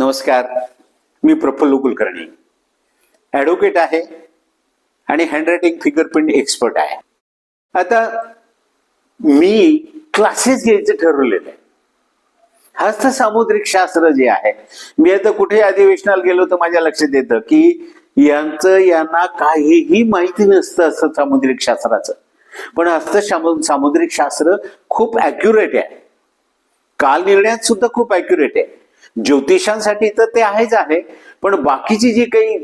नमस्कार मी प्रफुल्ल कुलकर्णी. ॲडव्होकेट आहे आणि हँडरायटिंग फिंगरप्रिंट एक्सपर्ट आहे. आता मी क्लासेस घ्यायचं ठरवलेलं आहे. हस्त सामुद्रिक शास्त्र जे आहे मी आता कुठे अधिवेशनाला गेलो तर माझ्या लक्षात येतं की यांचं यांना काहीही माहिती नसतं असं सामुद्रिक शास्त्राचं. पण हस्त सामुद्रिक शास्त्र खूप अॅक्युरेट आहे. काल निर्णयात सुद्धा खूप अॅक्युरेट आहे. ज्योतिषांसाठी तर ते आहेच आहे पण बाकीची जी काही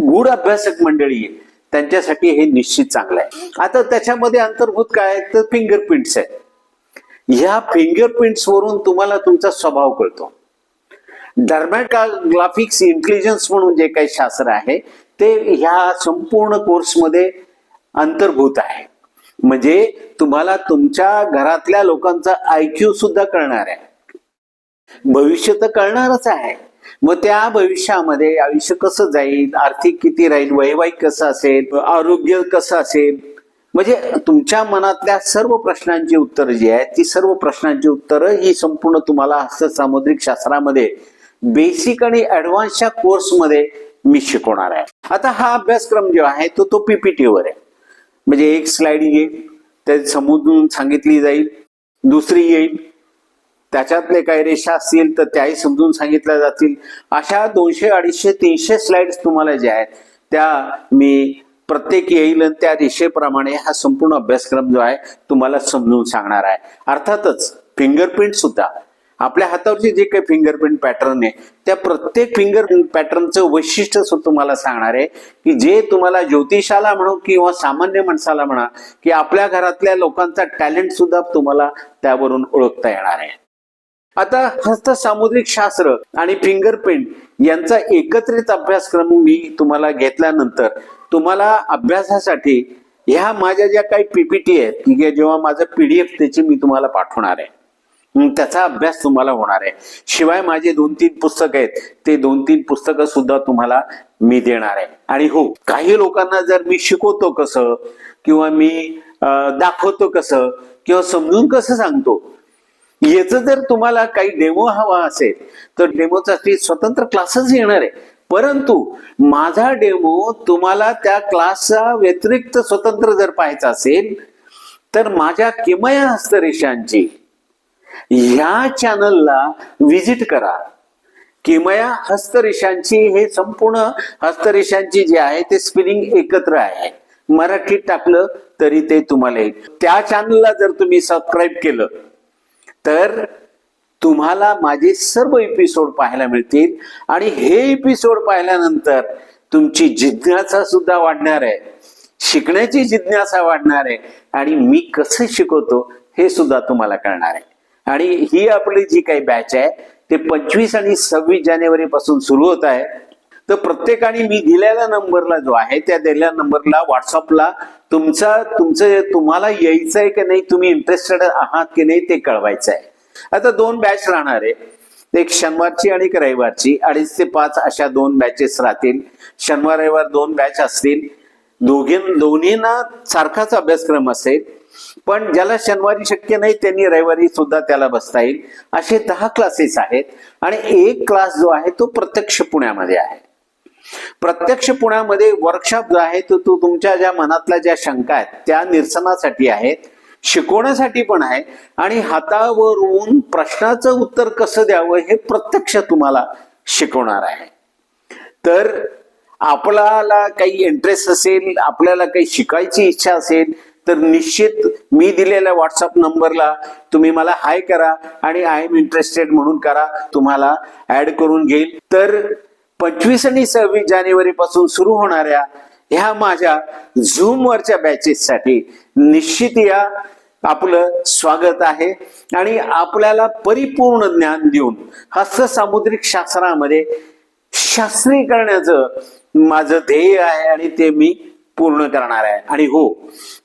गूढ अभ्यासक मंडळी आहे त्यांच्यासाठी हे निश्चित चांगलं आहे. आता त्याच्यामध्ये अंतर्भूत काय आहे? तर फिंगरप्रिंट्स आहेत. ह्या फिंगरप्रिंट्स वरून तुम्हाला तुमचा स्वभाव कळतो. डर्मॅटोग्राफिक्स इंटेलिजन्स म्हणून जे काही शास्त्र आहे ते ह्या संपूर्ण कोर्समध्ये अंतर्भूत आहे. म्हणजे तुम्हाला तुमच्या घरातल्या लोकांचा आयक्यू सुद्धा कळणार आहे. भविष्य तर कळणारच आहे. मग त्या भविष्यामध्ये आयुष्य कसं जाईल? आर्थिक किती राहील? वैवाहिक कसं असेल? आरोग्य कसं असेल? म्हणजे तुमच्या मनातल्या सर्व प्रश्नांची उत्तरं जी आहेत ती सर्व प्रश्नांची उत्तरं ही संपूर्ण तुम्हाला हस्त सामुद्रिक शास्त्रामध्ये बेसिक आणि ऍडव्हान्सच्या कोर्समध्ये मी शिकवणार आहे. आता हा अभ्यासक्रम जो आहे तो तो पीपीटीवर आहे. म्हणजे एक स्लाइड येईल त्या समजून सांगितली जाईल दुसरी येईल त्याच्यातले काही रेषा असतील तर त्याही समजून सांगितल्या जातील. अशा दोनशे अडीचशे तीनशे स्लाइड्स तुम्हाला ज्या आहेत त्या मी प्रत्येक येईल आणि त्या रेषेप्रमाणे हा संपूर्ण अभ्यासक्रम जो आहे तुम्हाला समजून सांगणार आहे. अर्थातच फिंगरप्रिंट सुद्धा. आपल्या हातावरचे जे काही फिंगरप्रिंट पॅटर्न आहे त्या प्रत्येक फिंगर पॅटर्नचं वैशिष्ट्य सुद्धा तुम्हाला सांगणार आहे की जे तुम्हाला ज्योतिषाला म्हणू किंवा सामान्य माणसाला म्हणा की आपल्या घरातल्या लोकांचा टॅलेंट सुद्धा तुम्हाला त्यावरून ओळखता येणार आहे. आता हस्त सामुद्रिक शास्त्र आणि फिंगरप्रिंट यांचा एकत्रित अभ्यासक्रम मी तुम्हाला घेतल्यानंतर तुम्हाला अभ्यासासाठी ह्या माझ्या ज्या काही पीपीटी आहेत की जेव्हा माझं पीडीएफ त्याची मी तुम्हाला पाठवणार आहे. त्याचा अभ्यास तुम्हाला होणार आहे. शिवाय माझे दोन तीन पुस्तक आहेत ते दोन तीन पुस्तकं सुद्धा तुम्हाला मी देणार आहे. आणि हो काही लोकांना जर मी शिकवतो कसं किंवा मी दाखवतो कसं किंवा समजून कसं सांगतो याचं जर तुम्हाला काही डेमो हवा असेल तर डेमोसाठी स्वतंत्र क्लासेस येणार आहे. परंतु माझा डेमो तुम्हाला त्या क्लासचा व्यतिरिक्त स्वतंत्र जर पाहायचा असेल तर माझ्या किमया हस्तरेषांची ह्या चॅनलला व्हिजिट करा. किमया हस्तरेषांची हे संपूर्ण हस्तरेषांची जे आहे ते स्पिलिंग एकत्र आहे. मराठीत टाकलं तरी ते तुम्हाला त्या चॅनलला जर तुम्ही सबस्क्राईब केलं तर तुम्हाला माझे सर्व एपिसोड पाहायला मिळतील. आणि हे एपिसोड पाहिल्यानंतर तुमची जिज्ञासा सुद्धा वाढणार आहे. शिकण्याची जिज्ञासा वाढणार आहे. आणि मी कसं शिकवतो हे सुद्धा तुम्हाला कळणार आहे. आणि ही आपली जी काही बॅच आहे ते पंचवीस आणि सव्वीस जानेवारी पासून सुरू होत आहे. तर प्रत्येकाने मी दिलेल्या नंबरला जो आहे त्या दिलेल्या नंबरला व्हॉट्सअपला तुमचा तुमचं तुम्हाला यायचं आहे की नाही तुम्ही इंटरेस्टेड आहात की नाही ते कळवायचं आहे आता दोन बॅच राहणार आहे. एक शनिवारची आणि एक रविवारची. अडीच ते पाच अशा दोन बॅचेस राहतील. शनिवार रविवार दोन बॅच असतील. दोघी दोन्हींना सारखाच अभ्यासक्रम असेल. पण ज्याला शनिवारी शक्य नाही त्यांनी रविवारी सुद्धा त्याला बसता येईल. असे दहा क्लासेस आहेत. आणि एक क्लास जो आहे तो प्रत्यक्ष पुण्यामध्ये आहे. प्रत्यक्ष पुण्यामध्ये वर्कशॉप जो आहे तो तो तुमच्या ज्या मनातल्या ज्या शंका आहेत त्या निरसनासाठी आहेत शिकवण्यासाठी पण आहे. आणि हातावरून प्रश्नाचं उत्तर कसं द्यावं हे प्रत्यक्ष तुम्हाला शिकवणार आहे. तर आपल्याला काही इंटरेस्ट असेल आपल्याला काही शिकायची इच्छा असेल तर निश्चित मी दिलेल्या व्हॉट्सअप नंबरला तुम्ही मला हाय करा आणि आय एम इंटरेस्टेड म्हणून करा तुम्हाला ऍड करून घेईल. तर पंचवीस आणि सव्वीस जानेवारी पासून सुरू होणाऱ्या ह्या माझ्या झूम वरच्या बॅचेससाठी निश्चित या आपलं स्वागत आहे. आणि आपल्याला परिपूर्ण ज्ञान देऊन हस्तसामुद्रिक शास्त्रामध्ये शास्त्रीय करण्याचं माझं ध्येय आहे आणि ते मी पूर्ण करणार आहे. आणि हो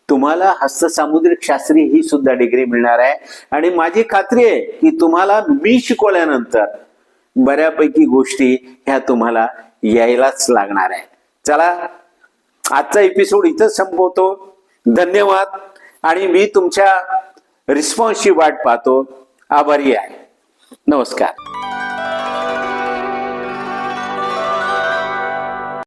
तुम्हाला हस्तसामुद्रिक शास्त्री ही सुद्धा डिग्री मिळणार आहे. आणि माझी खात्री आहे की तुम्हाला मी शिकवल्यानंतर बऱ्यापैकी गोष्टी ह्या तुम्हाला यायलाच लागणार आहे चला आजचा एपिसोड इथंच संपवतो. धन्यवाद. आणि मी तुमच्या रिस्पॉन्सची वाट पाहतो. आभारी आहे. नमस्कार.